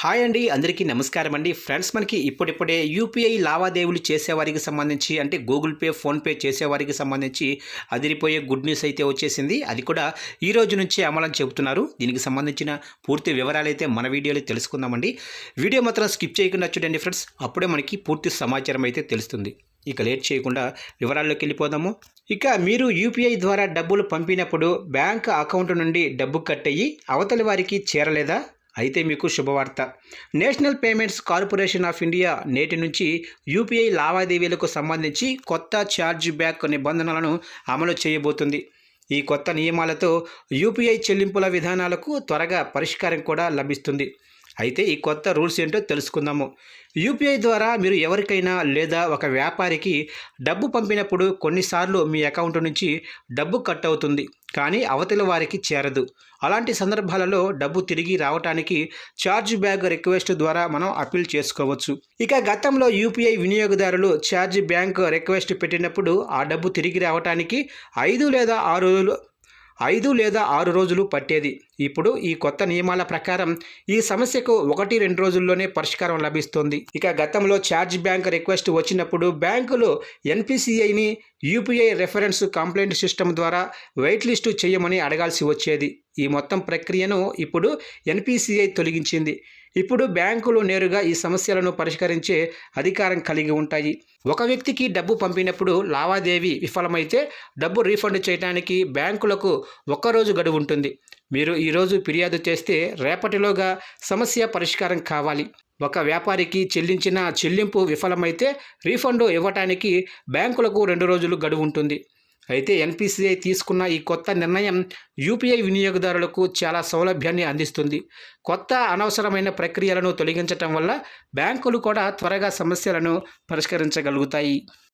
Hi అండి అందరికీ నమస్కారం అండి. ఫ్రెండ్స్ మనకి ఇప్పుడిప్పుడే యూపీఐ లావాదేవీలు చేసేవారికి సంబంధించి అంటే గూగుల్ పే ఫోన్పే చేసేవారికి సంబంధించి అదిరిపోయే గుడ్ న్యూస్ అయితే వచ్చేసింది. అది కూడా ఈ రోజు నుంచే అమలని చెబుతున్నారు. దీనికి సంబంధించిన పూర్తి వివరాలు అయితే మన వీడియోలో తెలుసుకుందామండి. వీడియో మాత్రం స్కిప్ చేయకుండా చూడండి ఫ్రెండ్స్. అప్పుడే మనకి పూర్తి సమాచారం అయితే తెలుస్తుంది. ఇక లేట్ చేయకుండా వివరాల్లోకి వెళ్ళిపోదాము. ఇక మీరు యూపీఐ ద్వారా డబ్బులు పంపినప్పుడు బ్యాంక్ అకౌంట్ నుండి డబ్బు కట్ అయ్యి అవతలి వారికి చేరలేదా? అయితే మీకు శుభవార్త. National Payments Corporation of India నేటి నుంచి యూపీఐ లావాదేవీలకు సంబంధించి కొత్త ఛార్జ్ బ్యాక్ నిబంధనలను అమలు చేయబోతుంది. ఈ కొత్త నియమాలతో యూపీఐ చెల్లింపుల విధానాలకు త్వరగా పరిష్కారం కూడా లభిస్తుంది. అయితే ఈ కొత్త రూల్స్ ఏంటో తెలుసుకుందాము. యూపీఐ ద్వారా మీరు ఎవరికైనా లేదా ఒక వ్యాపారికి డబ్బు పంపినప్పుడు కొన్నిసార్లు మీ అకౌంట్ నుంచి డబ్బు కట్ అవుతుంది కానీ అవతల వారికి చేరదు. అలాంటి సందర్భాలలో డబ్బు తిరిగి రావడానికి ఛార్జ్ బ్యాగ్ రిక్వెస్ట్ ద్వారా మనం అప్పీల్ చేసుకోవచ్చు. ఇక గతంలో యూపీఐ వినియోగదారులు ఛార్జ్ బ్యాంక్ రిక్వెస్ట్ పెట్టినప్పుడు ఆ డబ్బు తిరిగి రావటానికి ఐదు లేదా ఆరు రోజులు ఐదు లేదా ఆరు రోజులు పట్టేది. ఇప్పుడు ఈ కొత్త నియమాల ప్రకారం ఈ సమస్యకు ఒకటి రెండు రోజుల్లోనే పరిష్కారం లభిస్తుంది. ఇక గతంలో ఛార్జ్ బ్యాంక్ రిక్వెస్ట్ వచ్చినప్పుడు బ్యాంకులు ఎన్పిసిఐని యూపీఐ రెఫరెన్స్ కంప్లైంట్ సిస్టమ్ ద్వారా వెయిట్ లిస్టు చేయమని అడగాల్సి వచ్చేది. ఈ మొత్తం ప్రక్రియను ఇప్పుడు ఎన్పిసిఐ తొలగించింది. ఇప్పుడు బ్యాంకులు నేరుగా ఈ సమస్యలను పరిష్కరించే అధికారం కలిగి ఉంటాయి. ఒక వ్యక్తికి డబ్బు పంపినప్పుడు లావాదేవీ విఫలమైతే డబ్బు రీఫండ్ చేయడానికి బ్యాంకులకు ఒక్కరోజు గడువు ఉంటుంది. మీరు ఈరోజు ఫిర్యాదు చేస్తే రేపటిలోగా సమస్య పరిష్కారం కావాలి. ఒక వ్యాపారికి చెల్లించిన చెల్లింపు విఫలమైతే రీఫండ్ ఇవ్వటానికి బ్యాంకులకు రెండు రోజులు గడువు ఉంటుంది. అయితే ఎన్పిసిఐ తీసుకున్న ఈ కొత్త నిర్ణయం యూపీఐ వినియోగదారులకు చాలా సౌలభ్యాన్ని అందిస్తుంది. కొత్త అనవసరమైన ప్రక్రియలను తొలగించటం వల్ల బ్యాంకులు కూడా త్వరగా సమస్యలను పరిష్కరించగలుగుతాయి.